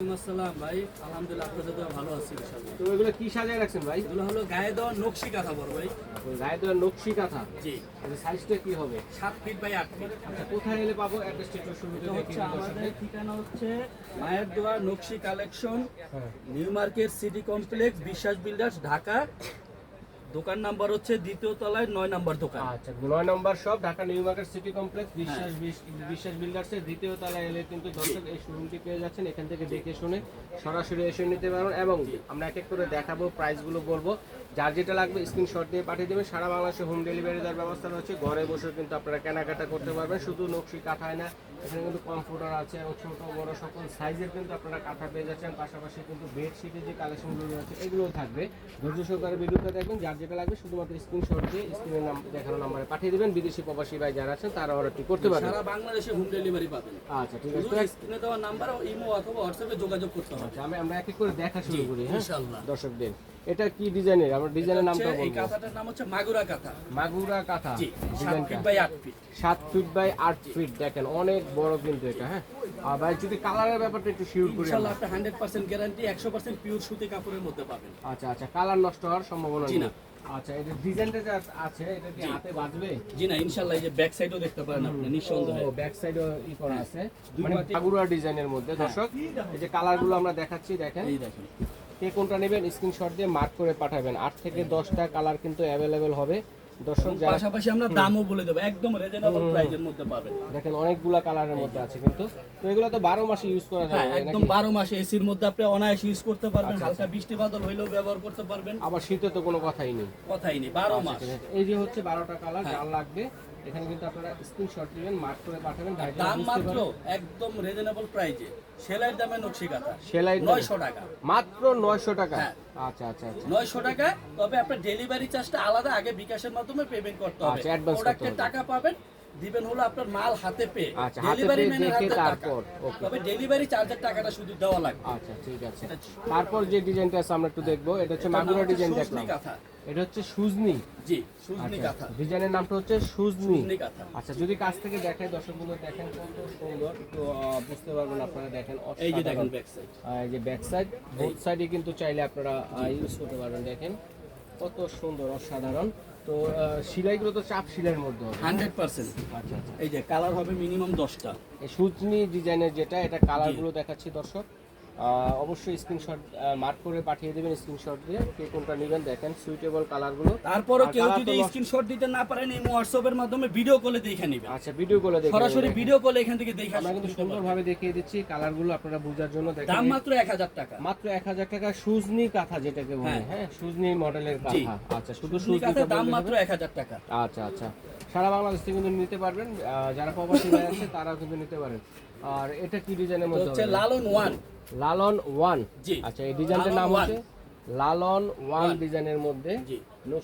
আসসালাম ভাই। আলহামদুলিল্লাহ আপনাদের দোয়া ভালো আছি তো এগুলো কি সাজায় রাখছেন ভাই? এগুলো হলো গায়ে দেওয়া নকশি কাঁথা বড় ভাই। গায়ে দেওয়া নকশি কাঁথা? জি। সাইজটা কি হবে? সাত ফিট বাই আট ফিট আচ্ছা কোথায় এলে পাবো? অ্যাড্রেসটা একটু শুরুতে হচ্ছে আমাদের ঠিকানা হচ্ছে মায়ের দোয়া নকশি কালেকশন হ্যাঁ। New market city complex Biswas builders Dhaka দোকান নাম্বার হচ্ছে দ্বিতীয় তলায় নয় নাম্বার দোকান। আচ্ছা নয় নাম্বার সব Dhaka new market city complex বিশ্বাস বিশ- বিশ্বাস বিল্ডার্সের দ্বিতীয় তলায় এলে কিন্তু দর্শক এই শোরুমটি পেয়ে যাচ্ছেন। এখান থেকে দেখে শুনে সরাসরি এসে নিতে পারবেন এবং আমরা এক এক করে দেখাবো প্রাইসগুলো বলব। যার যেটা লাগবে স্ক্রিনশট দিয়ে পাঠিয়ে দেবেন। সারা বাংলাদেশে হোম ডেলিভারি দেওয়ার ব্যবস্থা রয়েছে। ঘরে বসে কিন্তু আপনারা কেনাকাটা করতে পারবেন। শুধু নকশি কাঁথায় না এখানে কিন্তু কম্পিউটার আছে এবং ছোট বড় সকল সাইজের কিন্তু আপনারা কাঁথা পেয়ে যাচ্ছেন। পাশাপাশি কিন্তু বেডশিটের যে কালেকশনগুলো রয়েছে এগুলোও থাকবে। ধৈর্য সহকারে ভিডিওটা দেখবেন। যার যেটা লাগবে শুধুমাত্র স্ক্রিনশট দিয়ে স্ক্রিনের নাম দেখানো নাম্বারে পাঠিয়ে দেবেন। বিদেশি প্রবাসী ভাই যারা আছেন তারা অর্ডারটি করতে পারবেন। সারা বাংলাদেশে হোম ডেলিভারি পাবেন। আচ্ছা ঠিক আছে। স্ক্রিনে দেওয়া নাম্বার ইমো অথবা হোয়াটসঅ্যাপে যোগাযোগ করতে হবে। আচ্ছা আমি আমরা এক এক করে দেখা শুরু করি হ্যাঁ? ইনশাআল্লাহ। দর্শকদের। এটা কি ডিজাইনের? আমরা ডিজাইনের নামটা হচ্ছে এই বলব। কাঁথাটার নাম হচ্ছে মাগুরা কাঁথা। মাগুরা কাঁথা। ফিট বাই আট ফিট সাত ফিট বাই আট ফিট দেখেন অনেক বড় কিন্তু এটা হ্যাঁ? আর ভাই যদি কালারের ব্যাপারটা একটু শিওর করি ইনশাআল্লাহ আপনি হান্ড্রেড পার্সেন্ট গ্যারান্টি একশো পার্সেন্ট পিওর সুতি কাপড়ের মধ্যে পাবেন। আচ্ছা আচ্ছা কালার নষ্ট হওয়ার সম্ভাবনা নেই। আচ্ছা এটা ডিজাইনটা যে আছে এটা কি হাতে বাজবে জি না ইনশাআল্লাহ এই যে ব্যাক সাইডও দেখতে পারেন আপনি নিঃসন্দেহে। ও ব্যাক সাইডও ই করা আছে। মানে মাগুরা ডিজাইনের মধ্যে দর্শক এই যে কালারগুলো আমরা দেখাচ্ছি দেখেন। এই দেখেন। কে কোনটা নেবেন স্ক্রিনশট দিয়ে মার্ক করে পাঠাবেন। আট থেকে দশটা কালার কিন্তু অ্যাভেলেবেল হবে। দর্শক পাশাপাশি আমরা দামও বলে দেবো একদম রিজনেবল প্রাইজের মধ্যে পাবেন। দেখেন অনেকগুলা কালারের মধ্যে আছে কিন্তু। তো এগুলো তো বারো মাসে ইউজ করা হ্যাঁ যাবে একদম নাকি? বারো মাসে এসির মধ্যে আপনি অনায়াসে ইউজ করতে পারবেন হালকা বৃষ্টি বাদল হইলেও ব্যবহার করতে পারবেন। আবার শীতে তো কোনো কথাই নেই। কথাই নেই বারো মাস। এই যে হচ্ছে বারোটা কালার হ্যাঁ। লাগবে এখানে কিন্তু আপনারা স্ক্রিনশট দিবেন মার্ক করে পাঠাবেন দাম মাত্র একদম রিজনেবল প্রাইজে সেলাইয়ের দামে নকশি কাঁথা সেলাই নয়শো টাকা। মাত্র নয়শো টাকা? হ্যাঁ। আচ্ছা আচ্ছা আচ্ছা। টাকা তবে আপনার ডেলিভারি চার্জটা আলাদা আগে বিকাশের মাধ্যমে পেমেন্ট করতে হবে। আচ্ছা, করতে হবে। টাকা পাবেন দিবেন হলো আপনার মাল হাতে পেয়ে। আচ্ছা, ডেলিভারি পেয়ে ম্যানের হাতে তারপর, তবে ডেলিভারি চার্জের টাকাটা শুধু দেওয়া লাগবে। আচ্ছা ঠিক আছে। তারপর যে ডিজাইনটা আছে আমরা একটু দেখব। এটা হচ্ছে মাগুরা ডিজাইন দেখলাম। কাঁথা। এটা হচ্ছে সুজনি। জি সুজনি আচ্ছা কাঁথা ডিজাইনের নামটা হচ্ছে সুজনি। কাঁথা আচ্ছা যদি কাছ থেকে দেখায় দর্শকগুলো দেখেন কত সুন্দর। একটু বুঝতে পারবেন আপনারা দেখেন এই যে। দেখেন ব্যাক সাইড এই যে ব্যাক সাইড বোথ সাইডে কিন্তু চাইলে আপনারা ইউজ করতে পারবেন দেখেন। কত সুন্দর অসাধারণ। তো সেলাইগুলো তো চাপ সেলাইয়ের মধ্যে হান্ড্রেড পার্সেন্ট। আচ্ছা আচ্ছা। এই যে কালার হবে মিনিমাম দশটা। এই সুজনি ডিজাইনের যেটা এটা কালারগুলো দেখাচ্ছি দর্শক। অবশ্যই স্ক্রিনশট মার্ক করে পাঠিয়ে দেবেন স্ক্রিনশট দিয়ে কে কোনটা নেবেন দেখেন সুইটেবল কালারগুলো তারপরও আর কেউ যদি স্ক্রিনশট দিতে না পারেন এই হোয়াটসঅ্যাপের মাধ্যমে ভিডিও কলে দেখে নেবেন। আচ্ছা ভিডিও কলে দেখে সরাসরি ভিডিও কলে এখান থেকে দেখে আমরা কিন্তু সুন্দরভাবে দেখিয়ে দিচ্ছি কালারগুলো আপনারা বোঝার জন্য দেখেন। দাম মাত্র এক হাজার টাকা। মাত্র এক হাজার টাকা সুজনি কাঁথা যেটাকে বলে হ্যাঁ। হ্যাঁ সুজনি মডেলের। কাঁথা। আচ্ছা শুধু সুজনি কাঁথার দাম মাত্র এক হাজার টাকা। আচ্ছা আচ্ছা। সারা বাংলাদেশ থেকে কিন্তু নিতে পারবেন যারা প্রবাসী ভাই আছে তারাও কিন্তু নিতে পারেন। আর এটা কি ডিজাইনের মধ্যে হচ্ছে লালন ওয়ান। লালন ওয়ান? জি। আচ্ছা এই ডিজাইনটার নাম। হচ্ছে লালন ওয়ান ডিজাইনের মধ্যে জি।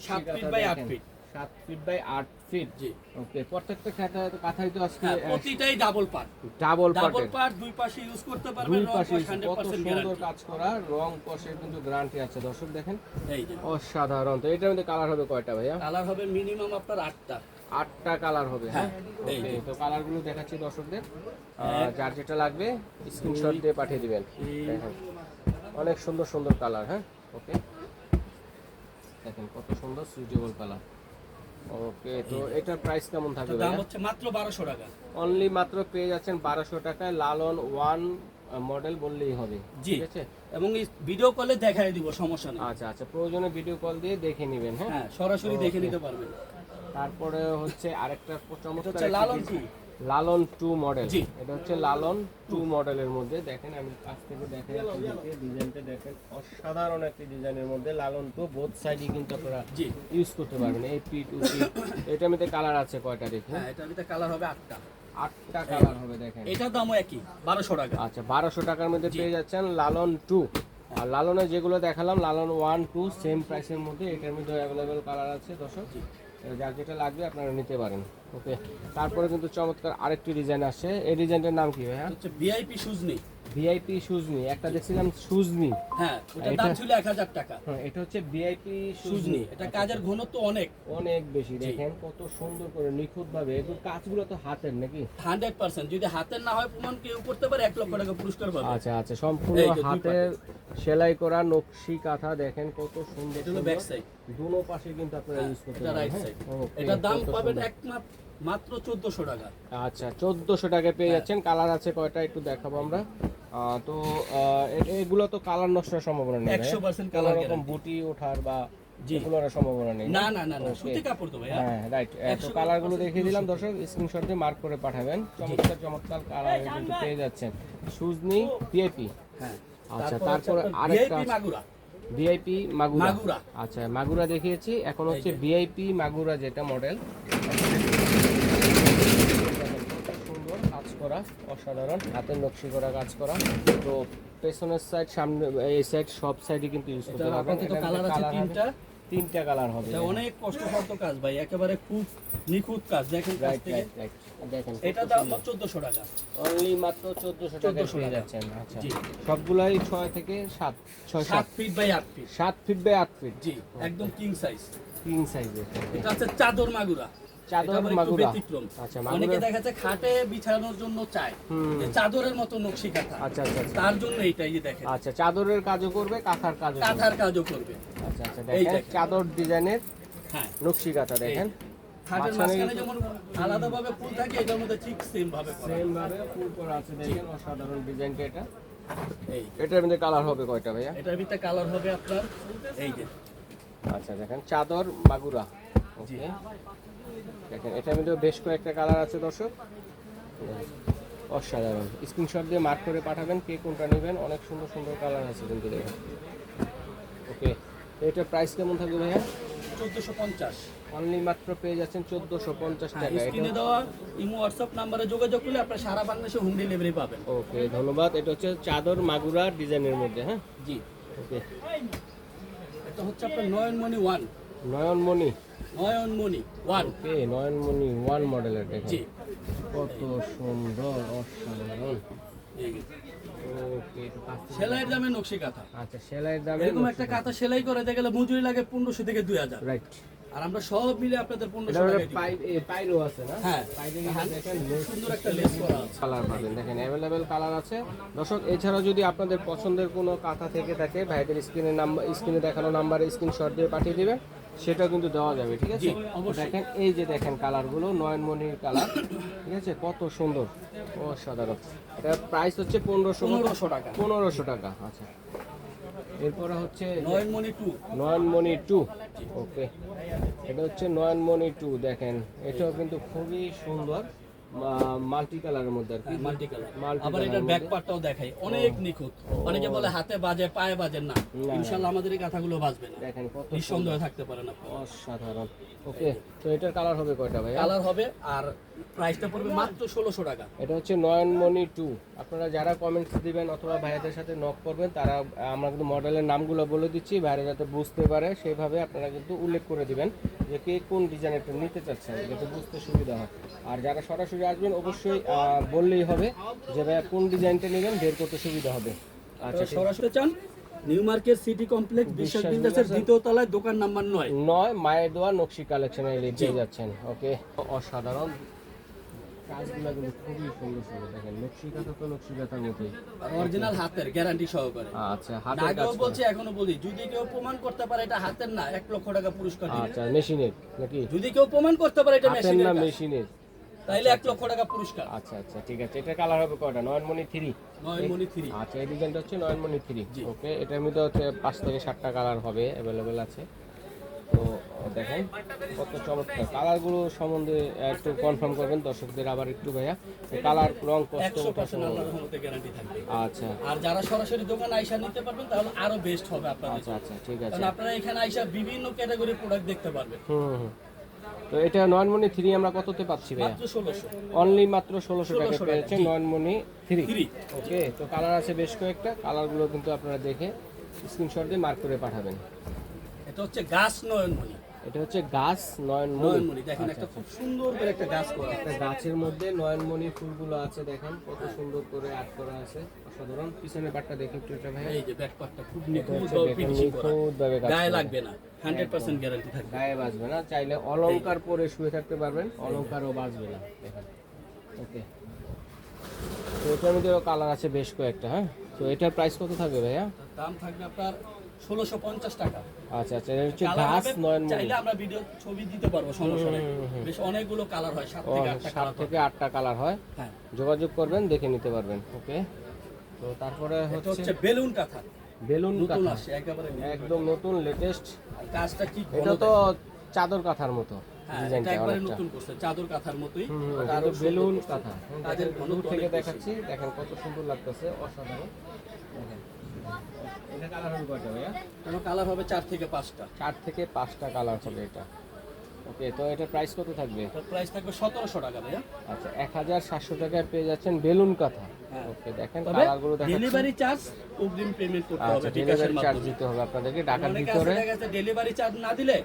সাত ফিট বাই আট ফিট সাত ফিট বাই আট ফিট জি। ওকে প্রত্যেকটা খাতা কাঁথাই তো আজকে হ্যাঁ, প্রতিটাই ডাবল পার্ট ডাবল ডাবল পার্টের পার্ট দুই পাশে ইউজ করতে পারবেন দুই রং পাশে কত সুন্দর কাজ করা রং কষে কিন্তু গ্যারান্টি আছে। দর্শক দেখেন এই যে। অসাধারণ। তো এটার মধ্যে কালার হবে কয়টা ভাইয়া? কালার হবে মিনিমাম আপনার আটটা। আটটা কালার হবে। হ্যাঁ হ্যাঁ। তো কালারগুলো দেখাচ্ছি দর্শকদের। হ্যাঁ। যার যেটা লাগবে স্ক্রিনশট দিয়ে পাঠিয়ে দিবেন। অনেক সুন্দর সুন্দর কালার হ্যাঁ? ওকে দেখেন কত সুন্দর সুইটেবল কালার ওকে তো এটার প্রাইস কেমন থাকবে দাম হচ্ছে মাত্র বারোশো টাকা। অনলি মাত্র পেয়ে যাচ্ছেন বারোশো টাকায় লালন ওয়ান মডেল বললেই হবে। ঠিক আছে? এবং ভিডিও কলে দেখাই দিব সমস্যা নেই। আচ্ছা আচ্ছা। প্রয়োজনে ভিডিও কল দিয়ে দেখে নেবেন হ্যাঁ? হ্যাঁ সরাসরি দেখে নিতে পারবেন। তারপরে হচ্ছে আরেকটা চমৎকার Lalon. Two Lalon two model এটা হচ্ছে লালন টু মডেলের মধ্যে। দেখেন আমি কাছ থেকে দেখেন ডিজাইনটা দেখেন অসাধারণ একটি ডিজাইনের মধ্যে লালন টু। বোথ সাইডই কিন্তু আপনারা ইউজ করতে পারবেন। এই পি টু পি এটার মধ্যে কালার আছে কয়টা দেখুন? হ্যাঁ এটার ভিতরে কালার হবে আটটা। আটটা কালার হবে দেখেন। এটার দামও একই বারোশো টাকা। আচ্ছা বারোশো টাকার মধ্যে পেয়ে যাচ্ছেন লালন টু। আর লালনের যেগুলো দেখালাম লালন ওয়ান টু সেম প্রাইসের মধ্যে এটার মধ্যে অ্যাভেলেবেল কালার আছে দর্শক। যার যেটা লাগবে আপনারা নিতে পারেন ওকে তারপরে কিন্তু চমৎকার আরেকটি ডিজাইন আসে এই ডিজাইনটার নাম কি ভাইয়া? হচ্ছে ভিআইপি সুজনি ভিআইপি সুজনি একটা দেখছিলাম সুজনি হ্যাঁ ওটার দাম ছিল এক হাজার টাকা। হ্যাঁ এটা হচ্ছে ভিআইপি সুজনি এটা কাজের ঘনত্ব অনেক। অনেক বেশি দেখেন কত সুন্দর করে নিখুঁত ভাবে এগুলো কাজগুলো তো হাতের নাকি? হান্ড্রেড পার্সেন্ট যদি হাতের না হয় প্রমাণ কেউ করতে পারে এক লক্ষ টাকা পুরস্কার পাবে। আচ্ছা আচ্ছা সম্পূর্ণ হাতের সেলাই করা নকশি কাঁথা দেখেন কত সুন্দর এটা ব্যাক সাইড দুনো পাশে কিন্তু আপনারা ইউজ করতে এটা রাইট সাইড হ্যাঁ? এটার দাম পাবেন সুন্দর। মাত্র চোদ্দশো টাকা। আচ্ছা চোদ্দশো টাকায় পেয়ে হ্যাঁ। যাচ্ছেন। কালার আছে কয়টা একটু দেখাবো আমরা। তো এগুলো তো কালার নষ্টের সম্ভাবনা নেই 100% কালার colour রকম guarantee। বুটি ওঠার বা সম্ভাবনা নেই না না না না সুতি কাপড় তো ভাইয়া। হ্যাঁ রাইট তো 100% কালারগুলো দেখিয়ে দিলাম দর্শক। স্ক্রিনশট দিয়ে মার্ক করে পাঠাবেন। চমৎকার চমৎকার কালার কিন্তু পেয়ে যাচ্ছেন। সুজনি পিএপি হ্যাঁ। আচ্ছা, তারপর আরেকটা মাগুরা। ভিআইপি মাগুরা। মাগুরা। আচ্ছা মাগুরা দেখিয়েছি। এখন হচ্ছে ভিআইপি মাগুরা যেটা মডেল সুন্দর কাজ করা অসাধারণ। হাতের নকশি করা কাজ করা। তো পেছনের সাইড সামনে এই সাইড সব সাইডে কিন্তু ইউজ করতে পারবেন। এটার কালার আছে তিনটা। তিনটা কালার হবে। এটা অনেক কষ্টসাধ্য কাজ ভাই একেবারে খুব নিখুঁত কাজ। দেখেন রাইট রাইট রাইট দেখেন এটা দাম চোদ্দশো টাকা। অনলি মাত্র চোদ্দশো টাকা 1400 পেয়ে যাচ্ছেন। আচ্ছা। সবগুলাই ছয় থেকে সাত ছয় সাত। সাত ফিট বাই আট ফিট সাত ফিট বাই আট ফিট জি একদম কিং সাইজ কিং সাইজের এটা হচ্ছে চাদর মাগুরা। চাদর এটা মাগুরা। আচ্ছা, অনেকে দেখা যাচ্ছে খাটে বিছানোর জন্য চায়। যে চাদরের মতো নকশি কাঁথা। আচ্ছা আচ্ছা আচ্ছা। তার জন্য দেখেন। আচ্ছা চাদরের কাজও করবে কাঁথার কাজও কাঁথার কাজও করবে। আচ্ছা আচ্ছা এই দেখেন। চাদর ডিজাইনের হ্যাঁ। নকশি কাঁথা দেখেন। খাটের মাঝখানে মাঝখানে যেমন আলাদাভাবে ফুল থাকে এটার মধ্যে ঠিক সেম ভাবে সেম ভাবে ফুল করা আছে দেখেন অসাধারণ ডিজাইনটা এটা। এই। এটার মধ্যে কালার হবে কয়টা ভাইয়া? এটার ভিতরে কালার হবে আপনার এই যে। আচ্ছা দেখেন চাদর মাগুরা। ওকে দেখেন এটার মধ্যে বেশ কয়েকটা কালার আছে দর্শক। অসাধারণ। স্ক্রিনশট দিয়ে মার্ক করে পাঠাবেন কে কোনটা নেবেন। অনেক সুন্দর সুন্দর কালার আছে কিন্তু দেখেন। ওকে এটার প্রাইস কেমন থাকবে ভাইয়া? চোদ্দশো পঞ্চাশ। অনলি মাত্র পেয়ে যাচ্ছেন চোদ্দোশো পঞ্চাশ টাকা এটা স্ক্রিনে দেওয়া ইমো হোয়াটসঅ্যাপ নাম্বারে যোগাযোগ করলে আপনার সারা বাংলাদেশে হোম ডেলিভারি পাবেন। ওকে ধন্যবাদ। এটা হচ্ছে চাদর মাগুরা ডিজাইনের মধ্যে হ্যাঁ? জি। ওকে এটা হচ্ছে আপনার Nayanmoni one Nayanmoni. Nayanmoni one okay Nayanmoni one মডেলের দেখেন। জি। কত সুন্দর অসাধারণ। সেলাইয়ের দামে নকশি কাঁথা। আচ্ছা সেলাইয়ের দামে এরকম একটা কাঁথা। সেলাই করে দিতে গেলে মজুরি লাগে পনেরোশো থেকে দুই হাজার। রাইট আর আমরা সব মিলে আপনাদের পনেরোশো টাকা পাইরো আছে না? হ্যাঁ। দেখেন সুন্দর একটা লেস করা আছে। কালার পাবেন। দেখেন অ্যাভেলেবেল কালার আছে। দর্শক এছাড়াও যদি আপনাদের পছন্দের কোনো কাঁথা থেকে থাকে ভাইদের স্ক্রিনে নাম্বার স্ক্রিনে দেখানো নাম্বারে স্ক্রিনশট দিয়ে পাঠিয়ে দিবেন। সেটাও কিন্তু দেওয়া যাবে ঠিক আছে? দেখেন এই যে দেখেন কালারগুলো নয়নমণির কালার ঠিক আছে? কত সুন্দর অসাধারণ। এটা প্রাইস হচ্ছে পনেরোশো পনেরোশো টাকা। পনেরোশো টাকা আচ্ছা। এরপরে হচ্ছে নয়নমণি টু। নয়নমণি টু ওকে। এটা হচ্ছে নয়নমণি টু দেখেন। এটাও কিন্তু খুবই সুন্দর। মাল্টি কালারের মধ্যে আর কি। মাল্টি কালার আবার এটার ব্যাক। পার্টটাও দেখাই। অনেক নিখুঁত। অনেকে বলে হাতে বাজে পায়ে বাজে। না ইনশাআল্লাহ আমাদের এই কথাগুলো বাজবে না। দেখেন কত নিঃসন্দেহে থাকতে পারেন আপনি অসাধারণ। ওকে তো এটার কালার হবে কয়টা ভাইয়া? কালার হবে আর প্রাইসটা পড়বে মাত্র ষোলোশো টাকা। এটা হচ্ছে নয়নমণি টু আপনারা যারা কমেন্টস দিবেন অথবা ভাইয়াদের সাথে নক করবেন তারা আমরা কিন্তু মডেলের নামগুলো বলে দিচ্ছি ভাইরা যাতে বুঝতে পারে সেইভাবে আপনারা কিন্তু উল্লেখ করে দিবেন যে কে কোন ডিজাইনটা নিতে চাচ্ছেন যাতে বুঝতে সুবিধা হয়। আর যারা সরাসরি আসবেন অবশ্যই বললেই হবে যে ভাইয়া কোন ডিজাইনটা নেবেন বের করতে সুবিধা হবে। আচ্ছা সরাসরি চান নিউ মার্কেট সিটি কমপ্লেক্স বিশ্বাস বিল্ডার্সের দ্বিতীয় তলায় দোকান নাম্বার নয়। নয় মায়ের দোয়া নকশি কালেকশনে পেয়ে যাচ্ছেন ওকে? অসাধারণ। কাজগুলো কিন্তু খুবই সুন্দর সুন্দর দেখেন নকশি কাঁথা তো নকশি কাঁথার মতোই। অরিজিনাল হাতের গ্যারান্টি সহকারে। আচ্ছা হাতের আগেও বলছি এখনও বলি যদি কেউ প্রমাণ করতে পারে এটা হাতের না এক লক্ষ টাকা পুরস্কার দিবে। আচ্ছা মেশিনের নাকি? যদি কেউ প্রমাণ করতে পারে এটা হাতের মেশিনের না মেশিনের? তাইলে এক লক্ষ টাকা পুরস্কার। আচ্ছা আচ্ছা ঠিক আছে। এটা কালার হবে কয়টা? নয়নমণি থ্রি নয়নমণি থ্রি আচ্ছা এই ডিজাইনটা হচ্ছে নয়নমণি থ্রি জি। ওকে এটার মধ্যে হচ্ছে পাঁচ থেকে সাতটা কালার হবে অ্যাভেলেবেল আছে। তো দেখেন কত চমৎকার। কালারগুলো সম্বন্ধে একটু কনফার্ম করবেন দর্শকদের আবার একটু ভাইয়া। কালার রং কষ্ট পার্সেন্ট গ্যারান্টি থাকবে। আচ্ছা। আর যারা সরাসরি দোকানে আইসা নিতে পারবেন তাহলে আরও বেস্ট হবে আপনাদের। আচ্ছা আচ্ছা ঠিক আছে। আপনারা এখানে আইসা বিভিন্ন ক্যাটাগরির প্রোডাক্ট দেখতে পারবেন। হুম, হুম। তো এটা নয়নমণি থ্রি আমরা কততে পাচ্ছি ভাইয়া? অনলি মাত্র ষোলোশো টাকা 1600 টাকা, পেয়েছে নয়নমণি থ্রি থ্রি ওকে তো কালার আছে বেশ কয়েকটা। কালারগুলো কিন্তু আপনারা দেখে স্ক্রিনশট দিয়ে মার্ক করে পাঠাবেন। এটা হচ্ছে গাছ নয়নমণি। এটা হচ্ছে গাছ নয়নমণি। দেখেন একটা খুব সুন্দর করে একটা গাছ করা একটা গাছের মধ্যে নয়নমণি ফুলগুলো আছে দেখেন কত সুন্দর করে আর্ট করা আছে অসাধারণ। পিছনের পাটটা দেখি একটু এটা ভাই এই যে ব্যাক পার্টটা খুব নিখুঁত দেখুন ফিনিশিং করা। গায়ে। লাগবে না হান্ড্রেড পার্সেন্ট গ্যারান্টি থাকবে। গায়ে বাজবে না চাইলে অলংকার পরে শুয়ে থাকতে পারবেন অলংকারও বাজবে না দেখেন। ওকে। তো এটার মধ্যে কালার আছে বেশ কয়েকটা হ্যাঁ? তো এটার প্রাইস কত থাকবে ভাইয়া? দাম থাকবে আপনার ষোলোশো পঞ্চাশ টাকা। আচ্ছা আচ্ছা এটা হচ্ছে ঘাস হবে, নয়ন চাইলে আমরা ভিডিও ছবি দিতে পারব সমস্যা নেই। বেশ অনেকগুলো কালার হয় সাত থেকে আটটা কালার থেকে আটটা কালার হয়। হ্যাঁ। যোগাযোগ করবেন দেখে নিতে পারবেন ওকে তো তারপরে হচ্ছে হচ্ছে বেলুন কাঁথা। বেলুন কাঁথা। একদম নতুন লেটেস্ট কাজটা কি এটা তো চাদর কাঁথার মতো হ্যাঁ চাদর কাঁথার মতোই। বেলুন কাঁথা। দেখেন, থেকে দেখাচ্ছি দেখেন কত সুন্দর লাগতেছে অসাধারণ। এটা কালার হবে কয়টা ভাইয়া? কোনো কালার হবে চার থেকে পাঁচটা। চার থেকে পাঁচটা কালার হবে এটা। ওকে তো এটার প্রাইস কত থাকবে? প্রাইস থাকবে সতেরোশো টাকা ভাইয়া। আচ্ছা এক হাজার সাতশো টাকায় পেয়ে যাচ্ছেন বেলুন কাঁথা। হ্যাঁ। ওকে দেখেন কালারগুলো দেখাচ্ছি। ডেলিভারি চার্জ অগ্রিম পেমেন্ট করতে হবে ডেলিভারি চার্জ দিতে হবে আপনাদেরকে ঢাকার ভিতরে। ডেলিভারি চার্জ না দিলে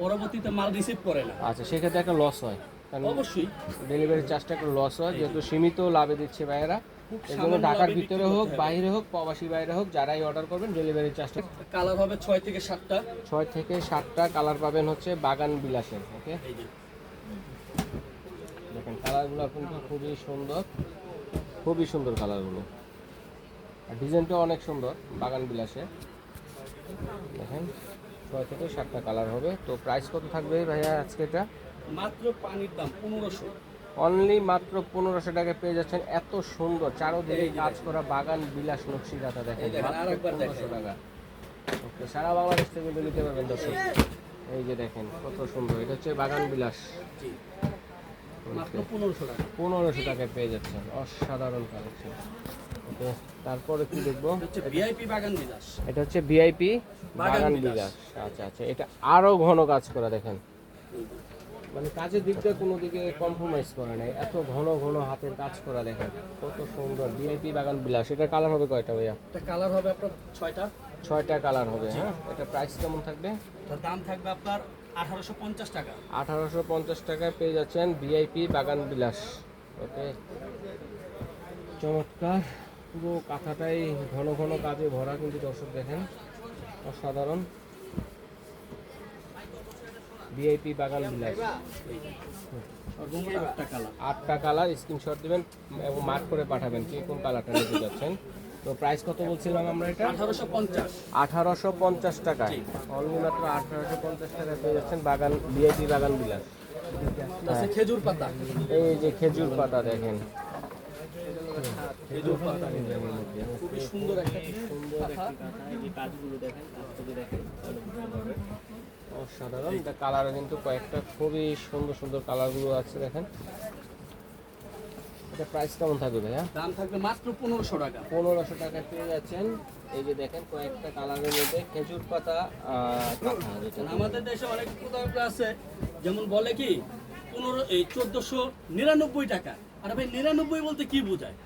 পরবর্তীতে মাল রিসিভ করে না। আচ্ছা সেক্ষেত্রে একটা লস হয়। অবশ্যই। ডেলিভারি চার্জটা একটু লস হয় যেহেতু সীমিত লাভে দিচ্ছে ভাইয়েরা। এর ঢাকার ভিতরে হোক বাইরে হোক প্রবাসী বাইরে হোক যারাই অর্ডার করবেন ডেলিভারি চার্জটা কালার হবে ছয় থেকে সাতটা। ছয় থেকে সাতটা কালার পাবেন হচ্ছে বাগান বিলাসের ওকে দেখেন কালারগুলো কিন্তু খুবই সুন্দর খুবই সুন্দর কালারগুলো আর ডিজাইনটা অনেক সুন্দর বাগান বিলাসে। দেখেন ছয় থেকে সাতটা কালার হবে। তো প্রাইস কত থাকবে ভাইয়া আজকে এটা? মাত্র পানির দাম পনেরোশো। অনলি মাত্র পনেরোশো টাকা পেয়ে যাচ্ছেন। এত সুন্দর। চারোদিকে কাজ করা বাগান বিলাস নকশিকাতা দেখেন। 1500 টাকা। ওকে সারা বাংলাদেশ থেকে নিতে পারবেন দর্শক। এই যে দেখেন কত সুন্দর। এটা হচ্ছে বাগান বিলাস। পনেরোশো টাকা। টাকায় পেয়ে যাচ্ছেন। অসাধারণ কালেকশন ওকে তারপরে কি দেখব? এটা হচ্ছে ভিআইপি বাগান বিলাস। আচ্ছা আচ্ছা। এটা আরও ঘন কাজ করা দেখেন। মানে কাজের দিকটা কোনো দিকে কম্প্রোমাইজ করে নাই। এত ঘন ঘন হাতের কাজ করা দেখেন কত সুন্দর ভিআইপি বাগান বিলাস। এটা কালার হবে কয়টা ভাইয়া? এটা কালার হবে আপনার ছয়টা। ছয়টা কালার হবে হ্যাঁ? এটা প্রাইস কেমন থাকবে? তার দাম থাকবে আপনার আঠারোশো পঞ্চাশ টাকা। আঠারোশো পঞ্চাশ টাকায় পেয়ে যাচ্ছেন ভিআইপি বাগান বিলাস। ওকে। চমৎকার। পুরো কাঁথাটাই ঘন ঘন কাজে ভরা কিন্তু দর্শক দেখেন। অসাধারণ। ভিআইপি বাগান বিলাস। আটটা কালার স্ক্রিনশট দেবেন এবং মার্ক করে পাঠাবেন কি কোন কালারটা নিতে যাচ্ছেন। তো প্রাইস কত বলছিলাম আমরা এটা? আঠারোশো পঞ্চাশ আঠারোশো পঞ্চাশ টাকা। জি। অনলি মাত্র আঠারোশো পঞ্চাশ টাকা পেয়ে যাচ্ছেন বাগান ভিআইপি বাগান বিলাস। খেজুর পাতা। এই যে খেজুর পাতা দেখেন। খেজুর পাতা। খুবই সুন্দর একটা কাঁথা। অসাধারণ। এটা কালার কিন্তু কয়েকটা খুবই সুন্দর সুন্দর কালারগুলো আছে দেখেন। এটা প্রাইস কেমন থাকবে ভাইয়া? দাম থাকবে মাত্র পনেরোশো টাকা। পনেরোশো টাকা পেয়ে যাচ্ছেন। এই যে দেখেন কয়েকটা কালারের মধ্যে খেজুর পাতা আমাদের দেশে অনেক প্রোডাক্ট আছে যেমন বলে কি পনেরো এই চোদ্দশো নিরানব্বই টাকা। আর ভাই নিরানব্বই বলতে কি বোঝায়?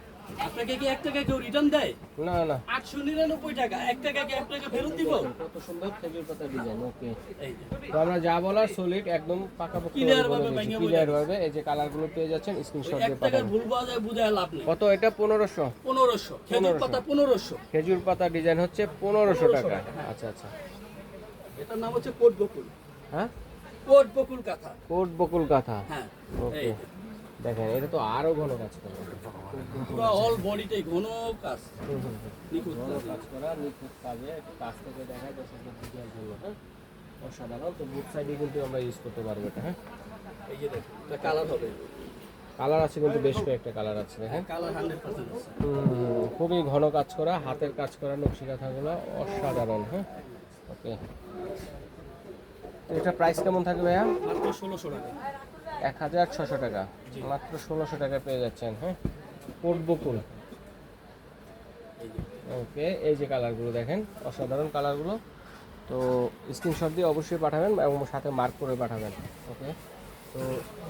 আপনাকে কি এক টাকা কেউ রিটার্ন দেয়? না না। আটশো নিরানব্বই টাকা। এক টাকা কি এক টাকা ফেরত দিব? কত সুন্দর খেজুর পাতা ডিজাইন ওকে। তো আমরা যা বলার সলিড একদম পাকাপোক্ত Clear ভাবে ভেঙে ক্লিয়ার ভাবে এই যে কালারগুলো পেয়ে যাচ্ছেন স্ক্রিনশট দিয়ে পাঠান ভুল পাওয়া যায় বুঝায় লাভ নেই। কত? এটা পনেরোশো। পনেরোশো। খেজুর পাতা পনেরোশো। খেজুর পাতা ডিজাইন হচ্ছে পনেরোশো 1500 টাকা। আচ্ছা আচ্ছা। এটার নাম হচ্ছে কোট বকুল হ্যাঁ? কোট বকুল কাঁথা। কোট বকুল কাঁথা। হ্যাঁ। ওকে। দেখেন এটা তো আরও ঘন কাজ করা। পুরো অল বডিটাই ঘন কাজ। হুম, হুম, হুম। নিখুঁত ঘন কাজ। কাজ করা নিখুঁত কাজে একটু কাছ থেকে দেখায় দর্শকদের বুঝার জন্য হ্যাঁ? অসাধারণ। তো বুক সাইডে কিন্তু আমরা ইউজ করতে পারব এটা হ্যাঁ? এই যে দেখুন এটা কালার হবে। কালার আছে কিন্তু বেশ কয়েকটা কালার আছে দেখেন কালার হান্ড্রেড পার্সেন্ট আছে। খুবই ঘন কাজ করা হাতের কাজ করা নকশি কাঁথাগুলো অসাধারণ হ্যাঁ? ওকে তো এটা প্রাইস কেমন থাকবে ভাইয়া? মাত্র ষোলোশো টাকা। এক হাজার ছশো টাকা। মাত্র ষোলোশো টাকা পেয়ে যাচ্ছেন হ্যাঁ? কোট বকুল। ওকে, এই যে কালারগুলো দেখেন, অসাধারণ কালারগুলো। তো স্ক্রিনশট দিয়ে অবশ্যই পাঠাবেন এবং সাথে মার্ক করে পাঠাবেন, ওকে? তো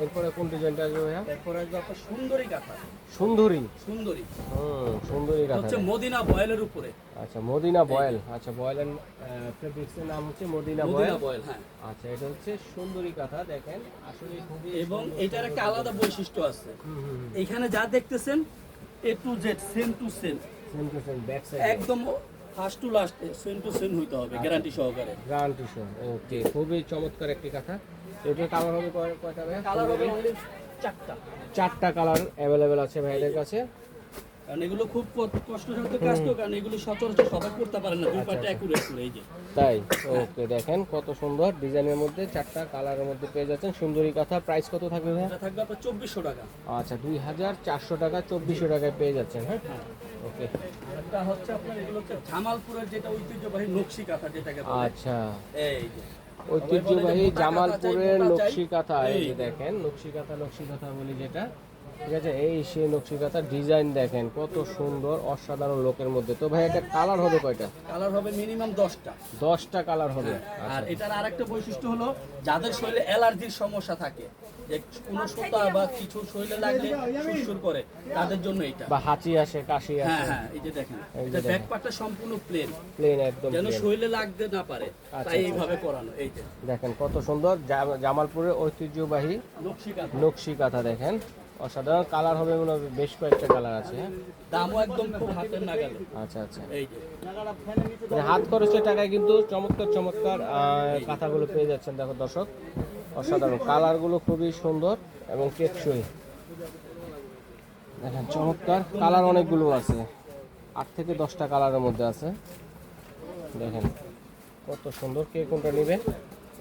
এরপরে কোন ডিজাইনটা আসবে ভাইয়া? তারপর আসবে আপনার সুন্দরী কাঁথা সুন্দরী? সুন্দরী। হুম সুন্দরী কাঁথা হচ্ছে মদিনা বয়েলের উপরে। আচ্ছা মদিনা বয়েল। আচ্ছা বয়েল এন্ড ফেব্রিক্সের নাম হচ্ছে মদিনা বয়েল। মদিনা বয়েল হ্যাঁ। আচ্ছা এটা হচ্ছে সুন্দরী কাঁথা দেখেন। আসলে খুবই এবং এটার একটা আলাদা বৈশিষ্ট্য আছে। এখানে যা দেখতেছেন A to Z same to same same to same back side একদম first to last same to same হইতে হবে গ্যারান্টি সহকারে। গ্যারান্টি সহ ওকে খুবই চমৎকার একটি কথা এটা কালার হবে কয়টা ভাই কালার হবে চারটা। চারটা কালার অ্যাভেলেবেল আছে ভাইদের কাছে। কারণ এগুলো খুব কষ্টসাধ্য কাজ তো কারণ এগুলো সচরাচর সবাই করতে পারে না দুই পাটে অ্যাকুরেট করে এই যে। তাই? ওকে দেখেন কত সুন্দর ডিজাইনের মধ্যে চারটা কালারের মধ্যে পেয়ে যাচ্ছেন। সুন্দরী কথা প্রাইস কত থাকবে ভাই থাকবে আপনার চব্বিশশো টাকা। আচ্ছা দুই হাজার চারশো টাকা চব্বিশশো টাকায় পেয়ে যাচ্ছেন হ্যাঁ? ওকে একটা হচ্ছে আপনার এগুলো হচ্ছে জামালপুরের যেটা ঐতিহ্যবাহী নকশি কাঁথা যেটাকে আচ্ছা। এই যে। ঐতিহ্যবাহী জামালপুরের নকশি কাঁথা দেখেন নকশি কাঁথা নকশি কাঁথা বলি যেটা। ঠিক আছে? এই সেই নকশি ডিজাইন দেখেন কত সুন্দর অসাধারণ লোকের মধ্যে। তো ভাই এটা কালার হবে কয়টা? কালার হবে মিনিমাম দশটা। দশটা কালার হবে। আর এটার আরেকটা বৈশিষ্ট্য হলো যাদের শরীরে অ্যালার্জির সমস্যা থাকে যে কোনো সুতা বা কিছু শরীরে লাগলে সুরসুর করে তাদের জন্য এটা। বা হাঁচি আসে কাশি হ্যাঁ আসে। হ্যাঁ এই যে দেখেন এটা দেখেন। ব্যাক পার্টটা সম্পূর্ণ প্লেন প্লেন একদম যেন শরীরে লাগতে না পারে আচ্ছা, তাই এইভাবে করানো এই যে। দেখেন কত সুন্দর। জামালপুরের ঐতিহ্যবাহী নকশি কাঁথা নকশি কাঁথা দেখেন। অসাধারণ কালার হবে মনে বেশ কয়েকটা কালার আছে হ্যাঁ? দামও একদম খুব হাতের নাগালে। আচ্ছা আচ্ছা। এই যে। মানে হাত খরচের টাকায় কিন্তু চমৎকার চমৎকার কাঁথাগুলো পেয়ে যাচ্ছেন দেখো দর্শক। অসাধারণ। কালারগুলো খুবই সুন্দর এবং টেকসই। দেখেন চমৎকার। কালার অনেকগুলো আছে। আট থেকে দশটা কালারের মধ্যে আছে। দেখেন কত সুন্দর কে কোনটা নেবেন?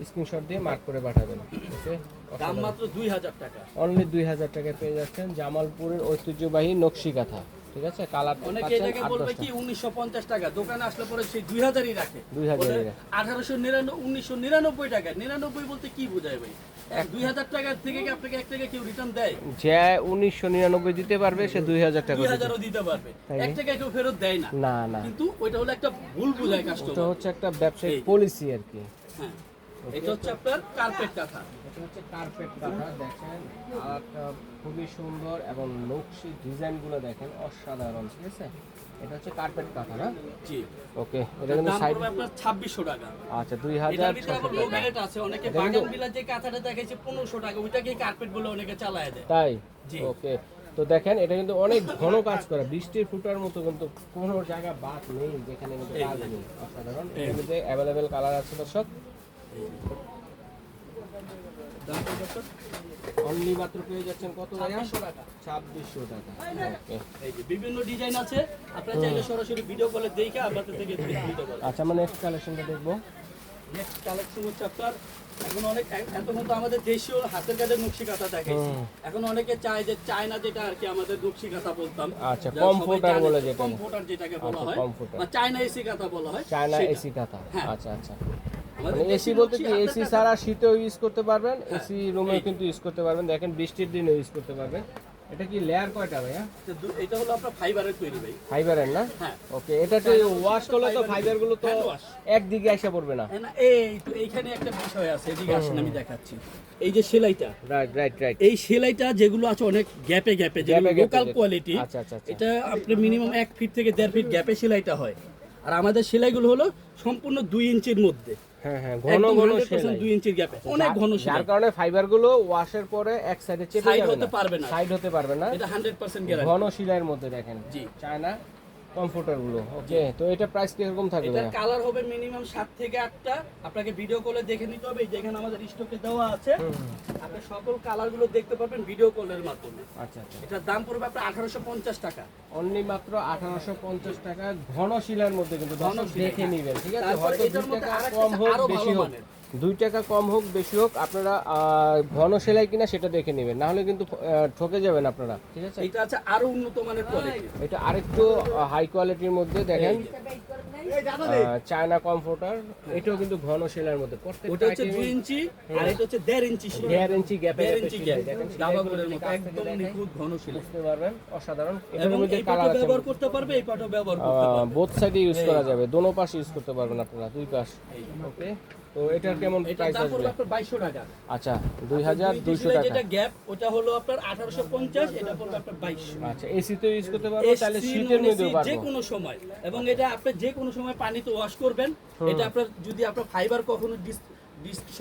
স্ক্রিনশট দিয়ে মার্ক করে পাঠাবেন ওকে? দাম মাত্র দুই হাজার টাকা। অনলি দুই হাজার টাকায় পেয়ে যাচ্ছেন জামালপুরের ঐতিহ্যবাহী নকশি কাঁথা ঠিক আছে? কালার অনেকে এটাকে বলবে কি উনিশশো পঞ্চাশ টাকা দোকানে আসলে পরে সেই দুই হাজারই রাখে। 2000 ই রাখে। আঠারোশো নিরানব্বই উনিশশো নিরানব্বই টাকা নিরানব্বই বলতে কি বোঝায় ভাই? টাকা থেকে কি আপনাকে এক টাকা কেউ রিটার্ন দেয়? যে উনিশশো নিরানব্বই দিতে পারবে সে দুই হাজার টাকা দুই দিতে দিতে পারবে? টাকা কেউ ফেরত দেয় না। না না। কিন্তু ওইটা হলো একটা ভুল বুঝায় এটা হচ্ছে একটা ব্যবসায়িক পলিসি আর কি। হ্যাঁ। এটা হচ্ছে আপনার কার্পেট কাঁথা এটা হচ্ছে কার্পেট কাঁথা দেখেন। আরেকটা খুবই সুন্দর এবং নকশি ডিজাইনগুলো দেখেন অসাধারণ ঠিক আছে? এটা হচ্ছে কার্পেট কাঁথা না? জি। ওকে এটা কিন্তু সাইড আপনার ছাব্বিশশো টাকা। আচ্ছা দুই এটার হাজার আবার লো রেট আছে অনেকে বাগান কিন্তু- যে কাঁথাটা দেখাইছে পনেরোশো টাকা ওইটাকে কার্পেট বলে অনেকে চালায় দেয়? তাই? জি। ওকে তো দেখেন এটা কিন্তু অনেক ঘন কাজ করে বৃষ্টির ফুটার মতো কিন্তু কোনো জায়গা বাদ নেই যেখানে কিন্তু কাজ নেই। অসাধারণ এর মধ্যে অ্যাভেলেবেল কালার আছে দর্শক। দাম কত স্যার? অনলি মাত্র পেয়ে যাচ্ছেন কত টাকা? ছাব্বিশশো টাকা। ছাব্বিশশো টাকা। ওকে। এই যে বিভিন্ন ডিজাইন আছে আপনারা চাইলে সরাসরি ভিডিও কলে দেখে আপনাদের থেকে আচ্ছা মানে নেক্সট কালেকশনটা দেখব। নেক্সট কালেকশন হচ্ছে আপনার এখন অনেক এতক্ষণ তো আমাদের দেশীয় হাতের নকশি কাঁথা হুম। এখন অনেকে চায় যে চায়না যেটা আর কি আমাদের নকশি কাঁথা বলতাম। আচ্ছা, বলে যেটা। যেটাকে বলা আচ্ছা, হয় বা চায়না এসি কাঁথা বলা হয় চায়না এসি কাঁথা। হ্যাঁ। আচ্ছা আচ্ছা। এসি বলতে কি এসি ছাড়া শীতেও ইউজ করতে পারবেন এসি রুমেও। কিন্তু ইউজ করতে পারবেন দেখেন বৃষ্টির দিনে ইউজ করতে পারবেন। এটা কি লেয়ার কয়টা ভাইয়া? এটা হলো আপনার ফাইবারের তৈরি ভাই। ফাইবারের না? হ্যাঁ। ওকে এটা তো ওয়াশ করলে তো ফাইবারগুলো তো। একদিকে এসে পড়বে না। এই না, এই তো এইখানে একটা বিষয় আছে এদিকে আসেন আমি দেখাচ্ছি। এই যে সেলাইটা রাইট রাইট রাইট এই সেলাইটা যেগুলো আছে অনেক গ্যাপে গ্যাপে গ্যাপে লোকাল কোয়ালিটি আচ্ছা, আচ্ছা, আচ্ছা। এটা আপনি মিনিমাম এক ফিট থেকে দেড় ফিট গ্যাপে সেলাইটা হয়। আর আমাদের সেলাইগুলো হলো সম্পূর্ণ দুই ইঞ্চির মধ্যে। হ্যাঁ হ্যাঁ ঘন ঘন সেলাই। দুই ইঞ্চির গ্যাপে অনেক ঘন যার কারণে ফাইবারগুলো ওয়াশের পরে এক সাইডে চেপে হতে পারবে না। সাইড হতে পারবে না। এটা গ্যারান্টি ঘন শিলাইয়ের মধ্যে দেখেন। জি। চায়না কমফোর্টারগুলো ওকে তো এটা প্রাইস কীরকম থাকবে ভাইয়া? কালার হবে মিনিমাম সাত থেকে আটটা। আপনাকে ভিডিও কলে দেখে নিতে হবে যেখানে আমাদের স্টকে দেওয়া আছে। আপনি সকল কালারগুলো দেখতে পারবেন ভিডিও কলের মাধ্যমে। আচ্ছা আচ্ছা। এটার দাম পড়বে আপনার আঠারোশো পঞ্চাশ টাকা। অনলি মাত্র আঠারোশো পঞ্চাশ টাকা। ঘন শিলার মধ্যে কিন্তু ঘন দর্শক দেখে হ্যাঁ। নিবেন ঠিক আছে? হয়তো এটার মধ্যে টাকা কম হোক বেশি হোক। দুই টাকা কম হোক বেশি হোক আপনারা ঘন সেলাই কিনা সেটা দেখে নেবেন। না হলে কিন্তু ঠকে যাবেন আপনারা। ঠিক আছে? এটা আছে আরও উন্নত মানের কোয়ালিটি এটা আরেকটু হাই কোয়ালিটির মধ্যে দেখেন। চায়না কমফোর্টার এটাও কিন্তু ঘন সেলাইয়ের মধ্যে। প্রত্যেকটা ওটা হচ্ছে দুই ইঞ্চি আর এটা হচ্ছে দেড় ইঞ্চি ইঞ্চি গ্যাপে দেড় ইঞ্চি গ্যাপ দেখেন দাবাগুলোর মতো একদম নিখুঁত ঘন শিলা বুঝতে পারবেন? অসাধারণ। এবং মধ্যে কালার আছে। ব্যবহার করতে পারবে এই পাটও ব্যবহার করতে পারবে। বোথ সাইডে ইউজ করা যাবে। দোনো পাশে ইউজ করতে পারবেন আপনারা দুই পাশ। ওকে তো এটার কেমন প্রাইস আসবে? আপনার টাকা। আচ্ছা দুই হাজার দুই দুইশো ইঞ্চি টাকা। যেটা গ্যাপ ওটা হলো আপনার আঠারোশো পঞ্চাশ এটা পড়বে আপনার বাইশশো। আচ্ছা এসি তো ইউজ করতে পারব তাহলে শীতের মধ্যেও non-AC, যে কোনো সময়। এবং এটা আপনি যে কোনো সময় পানিতে ওয়াশ করবেন এটা আপনার যদি আপনার ফাইবার কখনো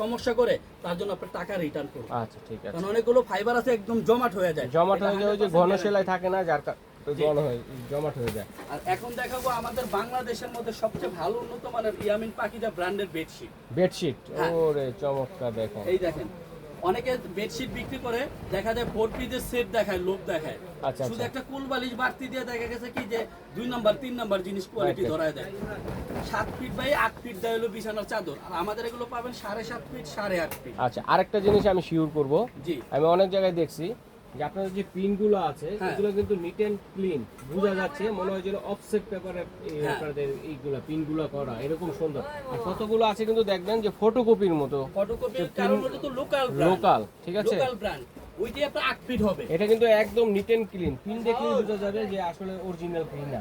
সমস্যা করে তার জন্য আপনার টাকা রিটার্ন করবেন আচ্ছা ঠিক আছে। কারণ অনেকগুলো ফাইবার আছে একদম জমাট হয়ে যায়। জমাট হয়ে যায় ওই যে ঘন সেলাই থাকে না যার হয়ে জমাট হয়ে যায়। আর এখন দেখাবো আমাদের বাংলাদেশের মধ্যে সবচেয়ে ভালো উন্নত মানের ইয়ামিন ব্র্যান্ডের বেডশিট বেডশিট হ্যাঁ। ওরে চমৎকার দেখেন এই দেখেন অনেকে বেডশিট বিক্রি করে দেখা যায় ফোর পিসের সেট দেখায় লোভ দেখায়। আচ্ছা, শুধু আচ্ছা। একটা কুল বালিশ বাড়তি দিয়ে দেখা গেছে কি যে দুই নাম্বার তিন নাম্বার জিনিস কোয়ালিটি right. ধরায় দেয়। সাত ফিট বাই আট ফিট দেয় হলো বিছানার চাদর। আর আমাদের এগুলো পাবেন সাড়ে সাত ফিট সাড়ে আট ফিট আচ্ছা আরেকটা জিনিস আমি শিওর করব। জি। আমি অনেক জায়গায় দেখছি যে আপনাদের যে পিনগুলো আছে হ্যাঁ। এগুলো কিন্তু নিট অ্যান্ড ক্লিন বোঝা যাচ্ছে মনে হয় যেন অফসেট পেপারে হ্যাঁ। আপনাদের এইগুলা পিনগুলো করা এরকম সুন্দর। আর কতগুলো আছে কিন্তু দেখবেন যে ফটোকপির মতো। ফটোকপির তো লোকাল লোকাল ঠিক আছে? লোকাল ব্র্যান্ড ওইটি আপনার ফিট হবে। এটা কিন্তু একদম নিট অ্যান্ড ক্লিন পিন দেখলেই বোঝা যাবে যে আসলে অরিজিনাল পিন না।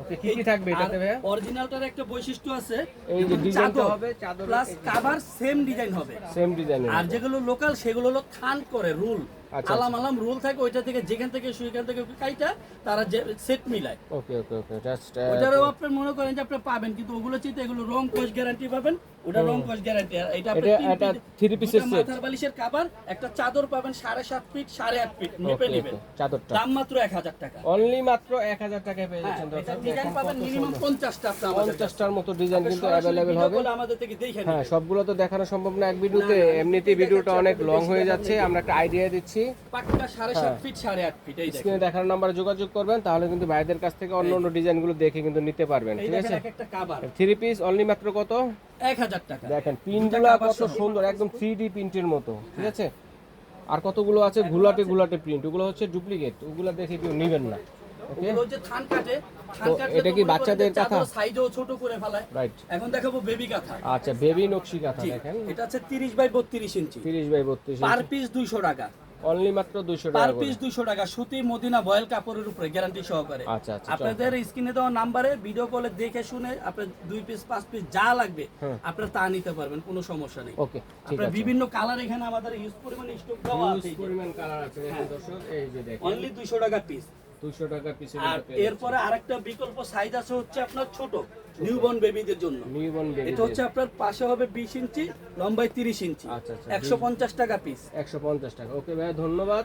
ওকে কি কি থাকবে এটাতে ভাইয়া? অরিজিনালটার একটা বৈশিষ্ট্য আছে। এই যে ডিজাইনটা হবে চাদর প্লাস কাভার সেম ডিজাইন হবে। সেম ডিজাইনের আর যেগুলো লোকাল সেগুলো হলো খান করে রুল আলাম আলাম রুল থাকে ওইটা থেকে যেখান থেকে সেখান থেকে কাইটা তারা সেট মিলায়। ওকে ওকে ওকে জাস্ট ওটারও আপনি মনে করেন যে আপনি পাবেন কিন্তু ওগুলো চিন্তা এগুলো রং গ্যারান্টি পাবেন ওটা রং গ্যারান্টি আর এটা আপনি এটা- এর দুটা set। মাথার বালিশের কাভার একটা চাদর পাবেন সাড়ে সাত ফিট সাড়ে আট ফিট মেপে ওকে নেবেন। চাদরটা। দাম মাত্র এক হাজার টাকা। অনলি মাত্র এক হাজার টাকায় পেয়ে হ্যাঁ, যাচ্ছেন এটা দর্শক ডিজাইন পাবেন মিনিমাম সুন্দর। পঞ্চাশটা আপনার মতো ডিজাইন কিন্তু video হবে। আমাদের থেকে দেখে। হ্যাঁ সবগুলো তো দেখানো সম্ভব না এক ভিডিওতে। এমনিতেই ভিডিওটা অনেক লং হয়ে যাচ্ছে আমরা একটা আইডিয়া দিচ্ছি। পাক্কা সাড়ে সাত হ্যাঁ। ফিট সাড়ে আট ফিট এই স্ক্রিনে দেখানো নাম্বারে যোগাযোগ করবেন তাহলে কিন্তু ভাইদের কাছ থেকে অন্য অন্য ডিজাইনগুলো দেখে কিন্তু নিতে পারবেন ঠিক আছে? থ্রি পিস অনলি মাত্র কত? এক হাজার টাকা। দেখেন পিনগুলো কত সুন্দর একদম থ্রি ডি প্রিন্টের মতো ঠিক আছে? আর কতগুলো আছে? ঘুলাটে ঘুলাটে প্রিন্ট ওগুলো হচ্ছে ডুপ্লিকেট ওগুলো দেখে কেউ নেবেন না এটা কি বাচ্চাদের যে সাইজও ছোট করে ফেলায়। রাইট এখন দেখাবো বেবি কাঁথা। আচ্ছা বেবি নকশি কাঁথা দেখেন। এটা হচ্ছে তিরিশ বাই বত্রিশ ইঞ্চি। তিরিশ বাই বত্রিশ পার পিস দুইশো টাকা। অনলি মাত্র দুশো পার টাকা করে। পিস দুইশো টাকা সুতি মদিনা বয়েল কাপড়ের উপরে গ্যারান্টি সহকারে। আচ্ছা আচ্ছা আপনাদের স্ক্রিনে দেওয়া নাম্বারে ভিডিও কলে দেখে শুনে আপনার দুই পিস পাঁচ পিস যা লাগবে হুম। আপনারা তা নিতে পারবেন কোনো সমস্যা নেই। ওকে আপনার বিভিন্ন কালার এখানে আমাদের ইউজ পরিমাণে স্টক দেওয়া আছে। পরিমাণ কালার আছে হ্যাঁ। দর্শক এই যে দেখেন। অনলি দুইশো টাকা পিস দুশো টাকা পিসে আর এরপরে আরেকটা বিকল্প সাইজ আছে হচ্ছে আপনার ছোট। নিউবর্ন বেবিদের জন্য। নিউবর্ন বেবি এটা হচ্ছে আপনার পাশে হবে বিশ ইঞ্চি লম্বায় তিরিশ ইঞ্চি। আচ্ছা, আচ্ছা। একশো পঞ্চাশ টাকা পিস একশো পঞ্চাশ টাকা। ওকে ভাই ধন্যবাদ।